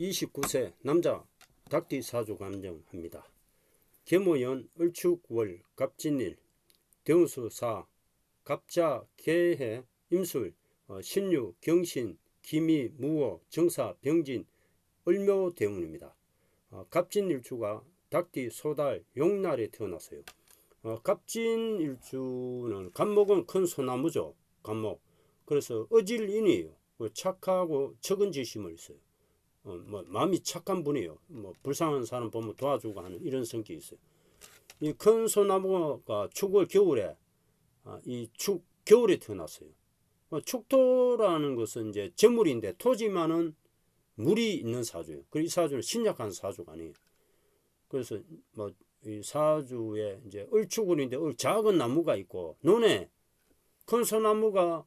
29세 남자 닭띠 사주 감정합니다. 계모연 을축월 갑진일 대운수 사 갑자 개해 임술 어, 신유 경신 기미 무호 정사 병진 을묘 대운입니다. 어, 갑진일주가 닭띠 소달 용날에 태어났어요. 어, 갑진일주는 갑목은 큰 소나무죠. 갑목. 그래서 어질인이에요. 그 착하고 적은 지심을 있어요. 어, 뭐 마음이 착한 분이에요. 뭐 불쌍한 사람 보면 도와주고 하는 이런 성격이 있어요. 이 큰 소나무가 축월 겨울에 아, 이축 겨울에 태어났어요. 어, 축토라는 것은 이제 재물인데 토지만은 물이 있는 사주예요. 그이 사주는 신약한 사주가 아니에요. 그래서 뭐 이 사주에 이제 을축월인데 을 작은 나무가 있고 논에 큰 소나무가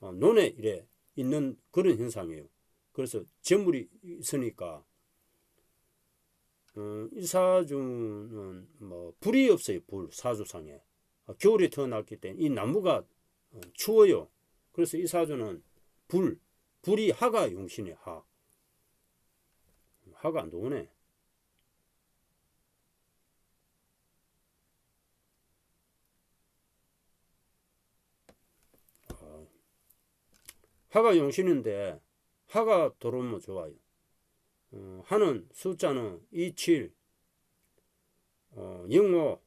어, 논에 이래 있는 그런 현상이에요. 그래서 재물이 있으니까 어, 이 사주는 뭐 불이 없어요. 불 사주상에 어, 겨울에 태어났기 때문에 이 나무가 어, 추워요. 그래서 이 사주는 불 불이 하가 용신의 하 하가 안 좋네. 아, 하가 용신인데 하가 들어오면 좋아요. 어, 하는 숫자는 27, 어, 05,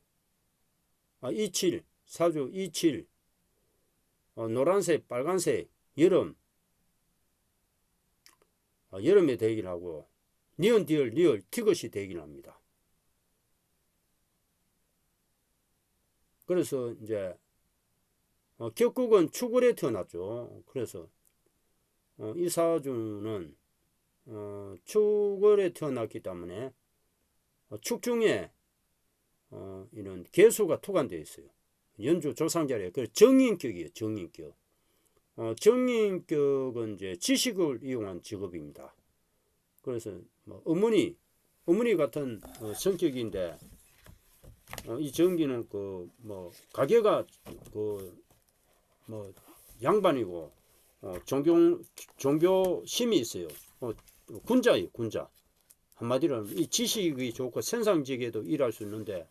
아, 27, 사주 27, 어, 노란색, 빨간색, 여름, 어, 여름에 되긴 하고, 니은, 디얼, 리얼, 티것이 되긴 합니다. 그래서 이제, 어, 격국은 축월에 태어났죠. 그래서, 어, 이 사주는, 어, 축월에 태어났기 때문에, 어, 축 중에, 어, 이런 개수가 토관되어 있어요. 연주 조상자리에 그 정인격이에요. 정인격. 어, 정인격은 이제 지식을 이용한 직업입니다. 그래서 뭐 어머니 어머니 같은 어, 성격인데 어, 이 정기는 그 뭐 가게가 그 뭐 양반이고 어, 종교 종교심이 있어요. 어, 군자예요, 군자. 한마디로 이 지식이 좋고 sen상직에도 일할 수 있는데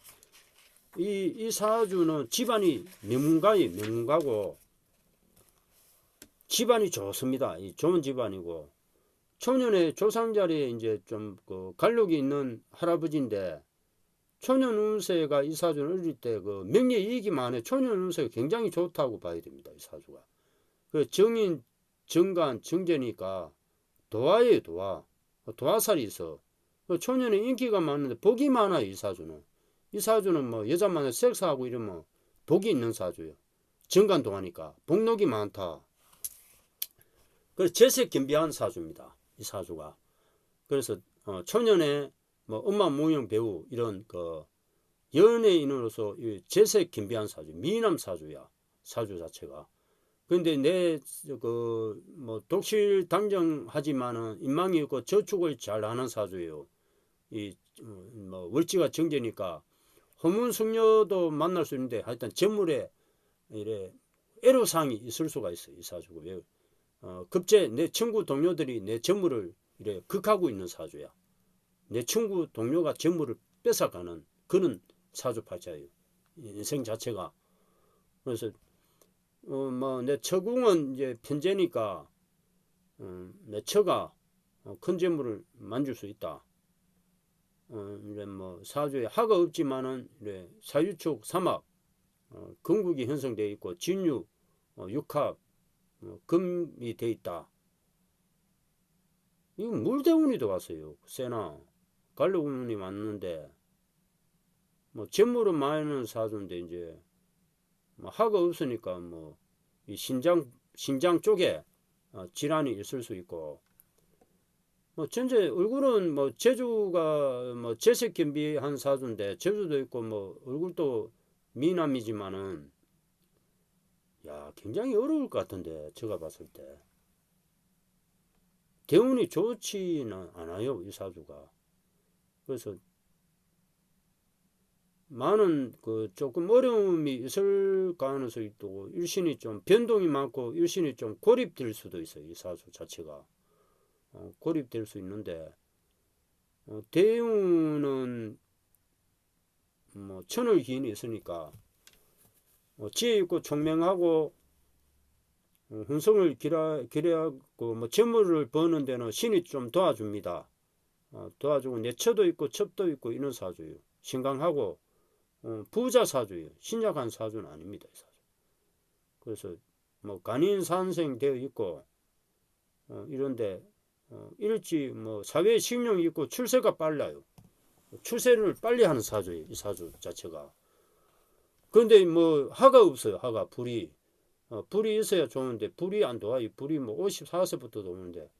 이, 이 사주는 집안이 명문가이 명문가고 집안이 좋습니다. 이 좋은 집안이고 초년의 조상자리에 이제 좀 그 갈록이 있는 할아버지인데 초년 운세가 이 사주는 어릴 때 그 명예 이익이 많아 초년 운세가 굉장히 좋다고 봐야 됩니다. 이 사주가. 그 정인 정간 정제니까 도화예요 도화. 도화살이 있어. 그 초년에 인기가 많은데 복이 많아요 이 사주는. 이 사주는 뭐 여자만에 섹스하고 이러면 복이 있는 사주예요. 정간 동하니까 복록이 많다. 그래서 재색 겸비한 사주입니다. 이 사주가. 그래서 어, 초년에 뭐 엄마 모형 배우 이런 그 연예인으로서 이 재색 겸비한 사주, 미남 사주야. 사주 자체가. 근데 내 그 뭐 독실 당정하지만은 인망이 있고 저축을 잘 하는 사주예요. 이 뭐 월지가 정제니까 허문 숙녀도 만날 수 있는데 하여튼 재물에 이래 애로사항이 있을 수가 있어요. 이 사주가 왜 어, 급제 내 친구 동료들이 내 재물을 이래 극하고 있는 사주야. 내 친구 동료가 재물을 뺏어가는 그런 사주 파자예요. 인생 자체가 그래서 어, 뭐, 내 처궁은 이제 편제니까, 어, 내 처가 어, 큰 재물을 만질 수 있다. 어, 이제 뭐, 사주에 하가 없지만은, 이래 사유축 사막, 어, 건국이 형성되어 있고, 진유, 어, 육합, 어, 금이 돼 있다. 이거 물대운이 들어왔어요. 세나. 갈로운이 맞는데, 뭐, 재물은 많은 사주인데, 이제, 뭐 하가 없으니까 뭐 이 신장 신장 쪽에 어, 질환이 있을 수 있고. 뭐 전체 얼굴은 뭐 제주가 뭐 재색 겸비한 사주인데 제주도 있고 뭐 얼굴도 미남이지만은 야 굉장히 어려울 것 같은데 제가 봤을 때. 대운이 좋지는 않아요 이 사주가. 그래서 많은 그 조금 어려움이 있을 가능성이 있고 일신이 좀 변동이 많고 일신이 좀 고립될 수도 있어요 이 사주 자체가 어, 고립될 수 있는데 어, 대운은 뭐 천을 기인이 있으니까 어, 지혜 있고 총명하고 어, hun성을 기라, 기려하고 뭐 재물을 버는 데는 신이 좀 도와줍니다. 어, 도와주고 내처도 있고 첩도 있고 이런 사주예요. 신강하고 어, 부자 사주예요. 신약한 사주는 아닙니다. 이 사주. 그래서 뭐 간인 산생 되어 있고 어, 이런데 어, 일지 뭐 사회 식령이 있고 출세가 빨라요. 출세를 빨리 하는 사주예요. 이 사주 자체가. 그런데 뭐 하가 없어요. 하가 불이 어, 불이 있어야 좋은데 불이 안 도와요. 불이 뭐 54세부터 도는데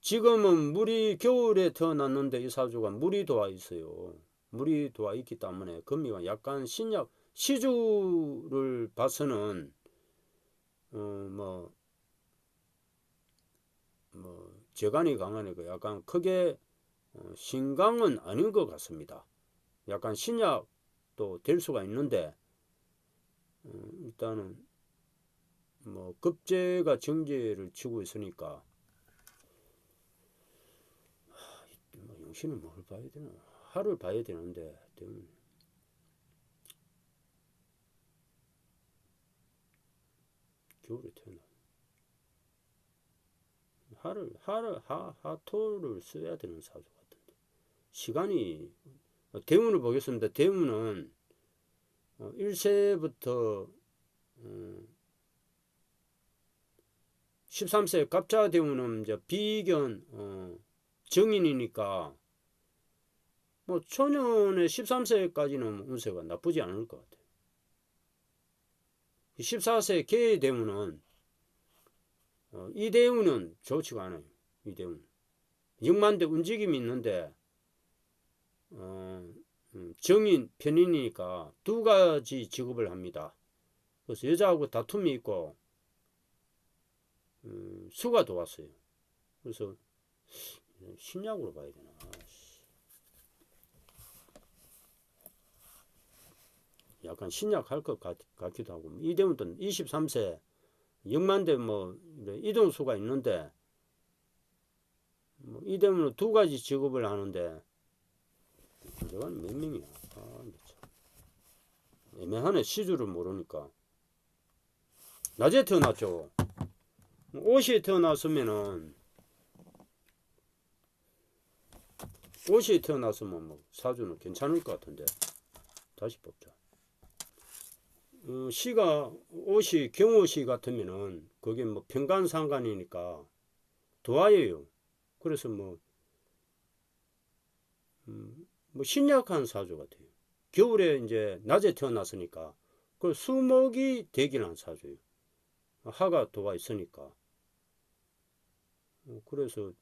지금은 물이 겨울에 태어났는데 이 사주가 물이 도와 있어요. 물이 도와 있기 때문에 금리가 약간 신약 시주를 봐서는 어뭐 뭐 재간이 강하니까 약간 크게 어, 신강은 아닌 것 같습니다. 약간 신약도 될 수가 있는데 어, 일단은 뭐 급제가 정제를 치고 있으니까 하, 뭐 영신은 뭘 봐야 되나 하를 봐야 되는데 때문에 겨울에 태어나. 하를 하를 하 하토를 써야 되는 사주 같은데. 시간이 대문을 보겠습니다. 대문은 1세부터 어, 13세 어, 갑자 대운은 이제 비견 어, 정인이니까 뭐 초년의 13세까지는 운세가 나쁘지 않을 것 같아요. 14세 개 대운은 어, 이 대운은 좋지가 않아요. 이 대운. 6만 대 움직임이 있는데 어, 음, 정인, 편인이니까 두 가지 직업을 합니다. 그래서 여자하고 다툼이 있고 음, 수가 도왔어요. 그래서 신약으로 봐야 되나. 약간 신약할 것 같, 기도 하고 이 되면 또 23세 6만 대 뭐 이동수가 있는데 뭐이 되면 두 가지 직업을 하는데 내가 몇 명이야? 아, 참. 애매하네. 시주를 모르니까. 낮에 태어났죠. 옷이 태어났으면은, 옷이 태어났으면 뭐 사주는 괜찮을 것 같은데. 다시 뽑자. 어, 시가 옷이 경호시 같으면은 그게 뭐 평간 상관이니까 도화예요. 그래서 뭐 음, 뭐 신약한 사주 같아요. 겨울에 이제 낮에 태어났으니까 그 수목이 대기한 사주예요. 하가 도와 있으니까. 어, 그래서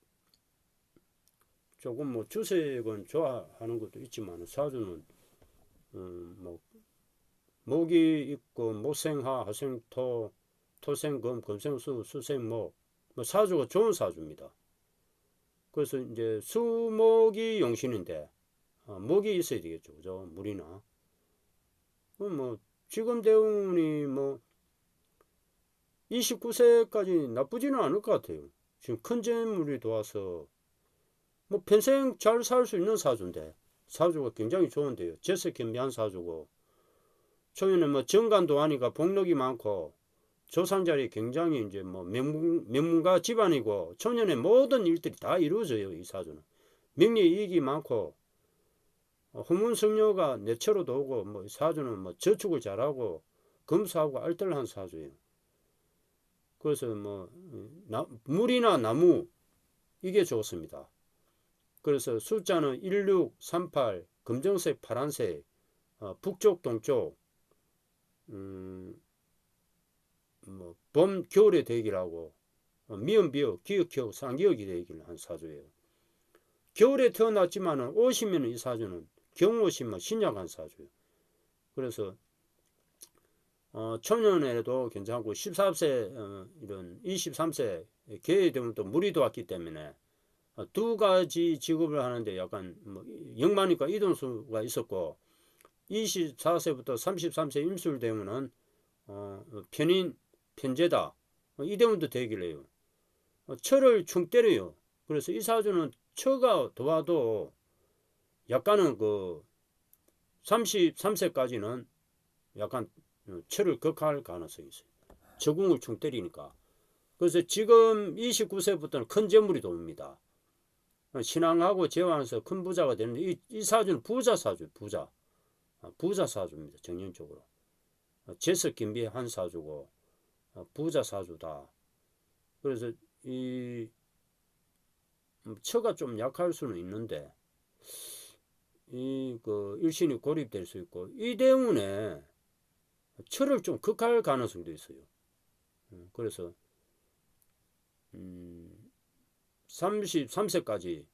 조금 뭐 주색은 좋아하는 것도 있지만 사주는 음, 뭐 목이 있고 목생하, 하생토, 토생금, 금생수, 수생목 뭐 사주가 좋은 사주입니다. 그래서 이제 수목이 용신인데 어, 목이 있어야 되겠죠. 그죠? 물이나. 뭐, 지금 대운이 뭐, 29세까지 나쁘지는 않을 것 같아요. 지금 큰 재물이 도와서, 뭐, 평생 잘 살 수 있는 사주인데, 사주가 굉장히 좋은데요. 재석현미한 사주고, 초년에 뭐, 정관도 하니까 복록이 많고, 조상자리 굉장히 이제 뭐, 명문, 명문가 집안이고, 초년에 모든 일들이 다 이루어져요. 이 사주는. 명예 이익이 많고, 후문성녀가 어, 내처로도 오고 뭐 사주는 뭐 저축을 잘하고 검사하고 알뜰한 사주예요. 그래서 뭐 나, 물이나 나무 이게 좋습니다. 그래서 숫자는 16, 38, 검정색, 파란색, 어, 북쪽, 동쪽, 음, 뭐, 봄, 겨울의 대기라고, 어, 미음, 비어, 기억, 기억, 상기억이 되기를 한 사주예요. 겨울에 태어났지만은 오시면 이 사주는 경호심은 신약한 사주예요. 그래서 어, 청년에도 괜찮고 14세 어, 이런 23세 개에 되면 또 물이 들왔기 때문에 어, 두 가지 직업을 하는데 약간 뭐 영만이과 이동수가 있었고 24세부터 33세 임술 되면은 어, 편인 편제다 어, 이 대문도 해요. 어, 철을 충 때려요. 그래서 이 사주는 처가 도와도 약간은 그 33세까지는 약간 어, 철을 극할 가능성이 있어요. 적응을 충 때리니까. 그래서 지금 29세부터는 큰 재물이 들어옵니다. 신앙하고 제왕해서 큰 부자가 되는데 이, 이 사주는 부자 사주, 부자. 아, 부자 사주입니다. 정년적으로. 재석 김비한 사주고 어, 부자 사주다. 그래서 이 음, 처가 좀 약할 수는 있는데 이 그 일신이 고립될 수 있고 이 때문에 철을 좀 극할 가능성도 있어요. 음, 그래서 음 33세까지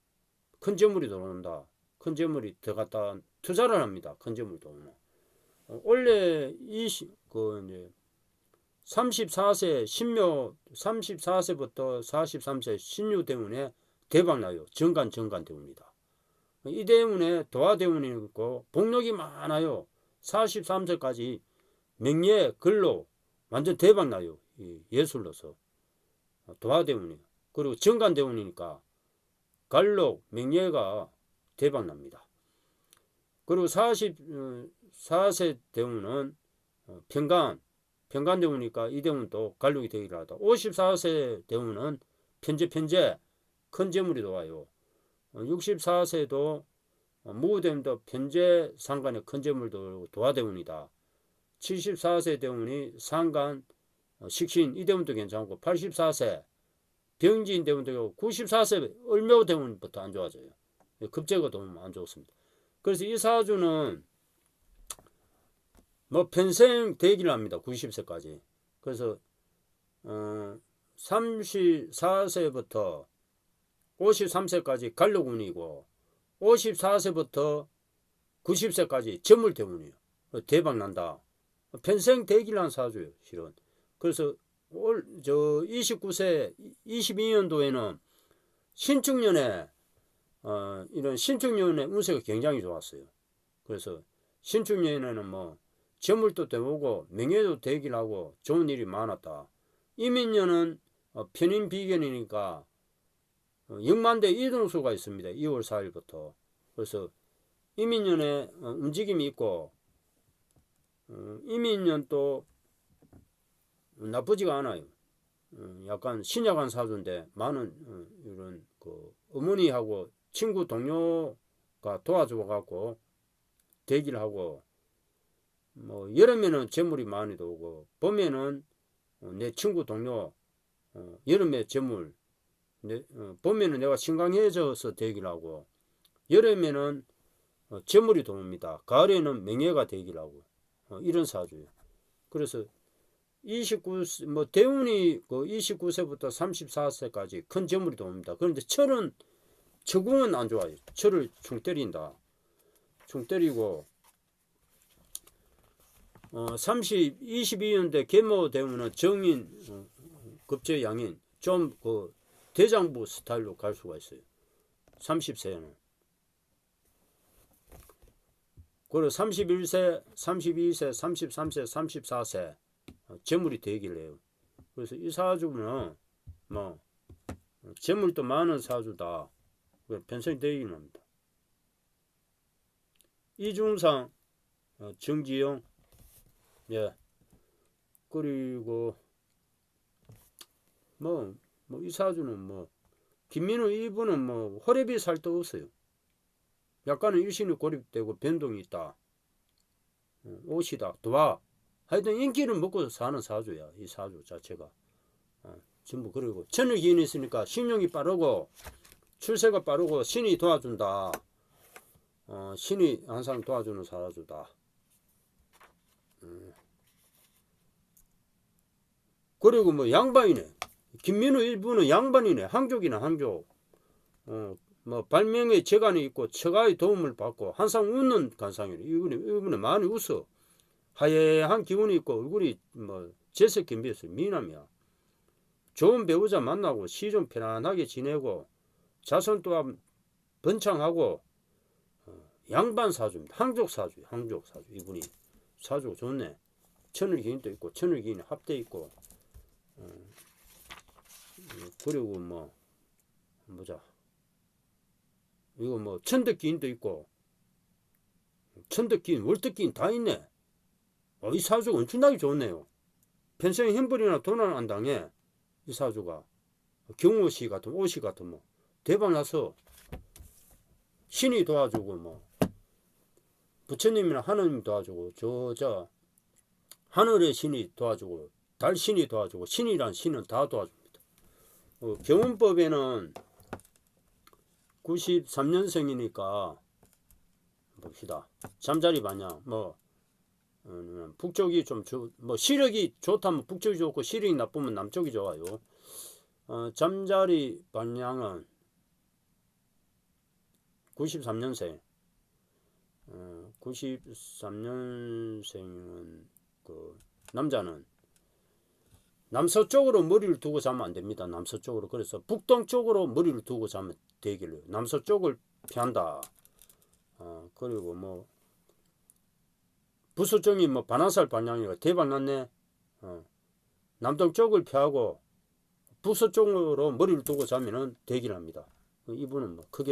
큰 재물이 들어온다. 큰 재물이 들어갔다 투자를 합니다. 큰 재물이 들어오면. 어, 원래 이그 이제 34세 신묘 34세부터 43세 신유 대운에 대박 나요. 정간 정간 대운이다. 이 대운에 도화 있고 복력이 많아요. 43세까지 명예 글로 완전 대박 나요. 예술로서 도화 대운이 그리고 정간 대운이니까 갈록 명예가 대박 납니다. 그리고 44세 대운은 평간 평간 대운이니까 이 대운도 갈록이 되기를 하다. 54세 대운은 편제 편제 큰 재물이 들어와요. 64세도 무대운도 편제 상간에 큰 재물도 도화대운이다. 74세 대운이 상간 식신 이 대운도 괜찮고 84세 병진 대운도 94세 을묘 대운부터 안 좋아져요. 급제가 너무 안 좋습니다. 그래서 이 사주는 뭐 평생 대기를 합니다. 90세까지. 그래서 어 34세부터 53세까지 갈로군이고 54세부터 90세까지 전물대운이에요. 대박 난다. 평생 대기를 한 사주예요. 실은. 그래서 올 저 29세 22년도에는 신축년에 어, 이런 신축년의 운세가 굉장히 좋았어요. 그래서 신축년에는 뭐 재물도 되오고 명예도 되길 하고 좋은 일이 많았다. 이민년은 어, 편인 비견이니까 어, 6만대 이동수가 있습니다. 2월 4일부터. 그래서 이민년에 어, 움직임이 있고 어, 이민년 또 나쁘지가 않아요. 어, 약간 신약한 사주인데 많은 어, 이런 그 어머니하고 친구 동료가 도와줘 갖고 대기를 하고 뭐 여름에는 재물이 많이 들어오고 봄에는 어, 내 친구 동료 어, 여름에 재물 내, 어, 봄에는 내가 신강해져서 대기를 하고 여름에는 어, 재물이 들어옵니다. 가을에는 명예가 대기를 하고 어, 이런 사주예요. 그래서 29, 뭐, 대운이 그 29세부터 34세까지 큰 재물이 들어옵니다. 그런데 철은 적응은 안 좋아요. 철을 충 때린다. 충 때리고 어, 30, 22년대 계모 되면은 정인, 어, 급제 양인 좀 그 대장부 스타일로 갈 수가 있어요. 30세는. 그리고 31세, 32세, 33세, 34세 재물이 되기를 해요. 그래서 이 사주는 뭐 재물도 많은 사주다. 편성이 되기는 합니다. 이중상 어, 정지영 예 그리고 뭐 뭐 이 사주는 뭐 김민우 이분은 뭐 호랩이 살도 없어요. 약간은 일신이 고립되고 변동이 있다. 어, 옷이다. 도와. 하여튼 인기를 먹고 사는 사주야. 이 사주 자체가. 어, 전부 그리고 천을 기인이 있으니까 신용이 빠르고 출세가 빠르고 신이 도와준다. 어, 신이 항상 도와주는 사주다. 음. 그리고 뭐 양반이네. 김민우 일부는 양반이네. 항족이네, 항족. 어, 뭐 발명의 재간이 있고 처가의 도움을 받고 항상 웃는 관상이네. 이분이 이분이 많이 웃어. 하얘한 기운이 있고 얼굴이 뭐 제색 겸비해서 미남이야. 좋은 배우자 만나고 시 좀 편안하게 지내고 자손 또한 번창하고 어, 양반 사주입니다. 항족 사주, 항족 사주 이분이 사주가 좋네. 천을 기인도 있고 천을 기인 합대 있고 어, 그리고 뭐 보자. 이거 뭐 천덕기인도 있고 천덕기인, 월덕기인 다 있네. 어, 이 사주가 엄청나게 좋네요. 평생 햄버리나 도난 안 당해. 이 사주가 경호시 같은 오시 같은 뭐 대박 나서 신이 도와주고 뭐 부처님이나 하느님 도와주고 저 저 하늘의 신이 도와주고 달 신이 도와주고 신이란 신은 다 도와줍니다. 어, 경운법에는 93년생이니까 봅시다. 잠자리 반야 뭐 어, 북쪽이 좀 뭐 시력이 좋다면 북쪽이 좋고 시력이 나쁘면 남쪽이 좋아요. 어, 잠자리 반양은 93년생. 어, 93년생은 그 남자는 남서쪽으로 머리를 두고 자면 안 됩니다. 남서쪽으로. 그래서 북동쪽으로 머리를 두고 자면 되기를. 남서쪽을 피한다. 어, 그리고 뭐 부수정이 뭐 반화살 반향이가 대박 났네. 어, 남동쪽을 피하고 부서쪽으로 머리를 두고 자면은 대기를 합니다. 이분은 뭐 크게